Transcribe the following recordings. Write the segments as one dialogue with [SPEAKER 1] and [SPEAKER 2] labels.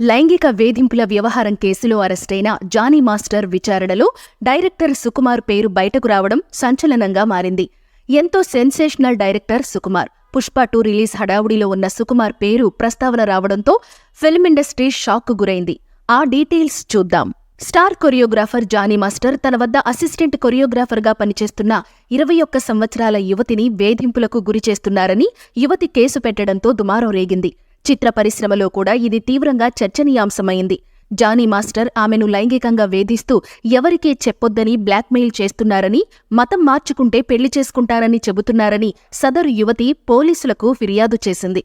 [SPEAKER 1] లైంగిక వేధింపుల వ్యవహారం కేసులో అరెస్టైన జానీ మాస్టర్ విచారణలో డైరెక్టర్ సుకుమార్ పేరు బయటకు రావడం సంచలనంగా మారింది. ఎంతో sensational director Sukumar. Pushpa two release హడావుడిలో ఉన్న సుకుమార్ పేరు ప్రస్తావన రావడంతో ఫిల్మ్ ఇండస్ట్రీ షాక్ గురైంది. ఆ డీటెయిల్స్ చూద్దాం. స్టార్ కొరియోగ్రాఫర్ జానీ మాస్టర్ తన వద్ద అసిస్టెంట్ కొరియోగ్రాఫర్గా పనిచేస్తున్న ఇరవై ఒక్క సంవత్సరాల యువతిని వేధింపులకు గురి చేస్తున్నారని యువతి కేసు పెట్టడంతో దుమారం రేగింది. చిత్ర పరిశ్రమలో కూడా ఇది తీవ్రంగా చర్చనీయాంశమైంది. జానీ మాస్టర్ ఆమెను లైంగికంగా వేధిస్తూ ఎవరికే చెప్పొద్దని బ్లాక్మెయిల్ చేస్తున్నారని మతం మార్చుకుంటే పెళ్ళి చేసుకుంటారని చెబుతున్నారని సదరు యువతి పోలీసులకు ఫిర్యాదు చేసింది.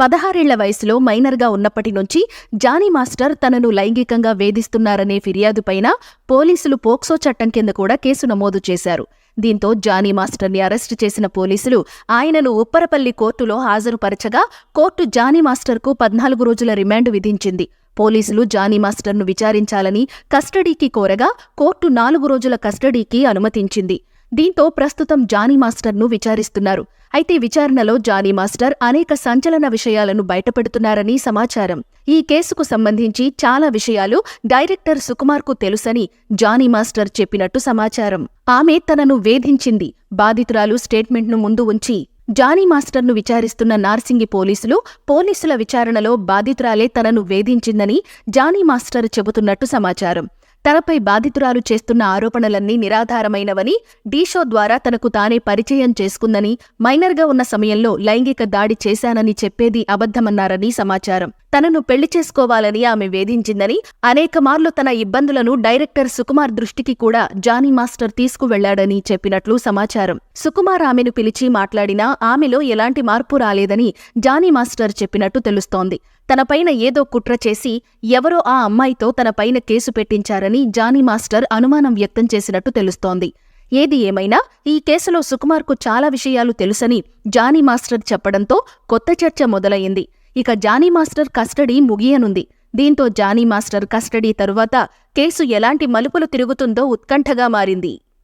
[SPEAKER 1] పదహారేళ్ళ వయసులో మైనర్గా ఉన్నప్పటి నుంచి జానీ మాస్టర్ తనను లైంగికంగా వేధిస్తున్నారనే ఫిర్యాదుపైన పోలీసులు పోక్సో చట్టం కింద కూడా కేసు నమోదు చేశారు. దీంతో జానీ మాస్టర్ని అరెస్టు చేసిన పోలీసులు ఆయనను ఉప్పరపల్లి కోర్టులో హాజరుపరచగా కోర్టు జానీ మాస్టర్కు పద్నాలుగు రోజుల రిమాండ్ విధించింది. పోలీసులు జానీ మాస్టర్ను విచారించాలని కస్టడీకి కోరగా కోర్టు నాలుగు రోజుల కస్టడీకి అనుమతించింది. దీంతో ప్రస్తుతం జానీ మాస్టర్ను విచారిస్తున్నారు. అయితే విచారణలో జానీ మాస్టర్ అనేక సంచలన విషయాలను బయటపెడుతున్నారని సమాచారం. ఈ కేసుకు సంబంధించి చాలా విషయాలు డైరెక్టర్ సుకుమార్కు తెలుసని జానీ మాస్టర్ చెప్పినట్టు సమాచారం. ఆమె తనను వేధించింది. బాధితురాలు స్టేట్మెంట్ను ముందు ఉంచి జానీ మాస్టర్ను విచారిస్తున్న నార్సింగి పోలీసులు పోలీసుల విచారణలో బాధితురాలే తనను వేధించిందని జానీ మాస్టర్ చెబుతున్నట్టు సమాచారం. తనపై బాధితురాలు చేస్తున్న ఆరోపణలన్నీ నిరాధారమైనవని డీషో ద్వారా తనకు తానే పరిచయం చేసుకుందని మైనర్గా ఉన్న సమయంలో లైంగిక దాడి చేశానని చెప్పేది అబద్ధమన్నారని సమాచారం. తనను పెళ్ళి చేసుకోవాలని ఆమె వేధించిందని అనేకమార్లు తన ఇబ్బందులను డైరెక్టర్ సుకుమార్ దృష్టికి కూడా జానీ మాస్టర్ తీసుకువెళ్ళాడని చెప్పినట్లు సమాచారం. సుకుమార్ ఆమెను పిలిచి మాట్లాడినా ఆమెలో ఎలాంటి మార్పు రాలేదని జానీ మాస్టర్ చెప్పినట్టు తెలుస్తోంది. తనపైన ఏదో కుట్ర చేసి ఎవరో ఆ అమ్మాయితో తనపైన కేసు పెట్టించారని జానీ మాస్టర్ అనుమానం వ్యక్తం చేసినట్టు తెలుస్తోంది. ఏది ఏమైనా ఈ కేసులో సుకుమార్కు చాలా విషయాలు తెలుసని జానీ మాస్టర్ చెప్పడంతో కొత్త చర్చ మొదలయ్యింది ఇక జానీ మాస్టర్ కస్టడీ ముగియనుంది. దీంతో జానీ మాస్టర్ కస్టడీ తరువాత కేసు ఎలాంటి మలుపులు తిరుగుతుందో ఉత్కంఠగా మారింది.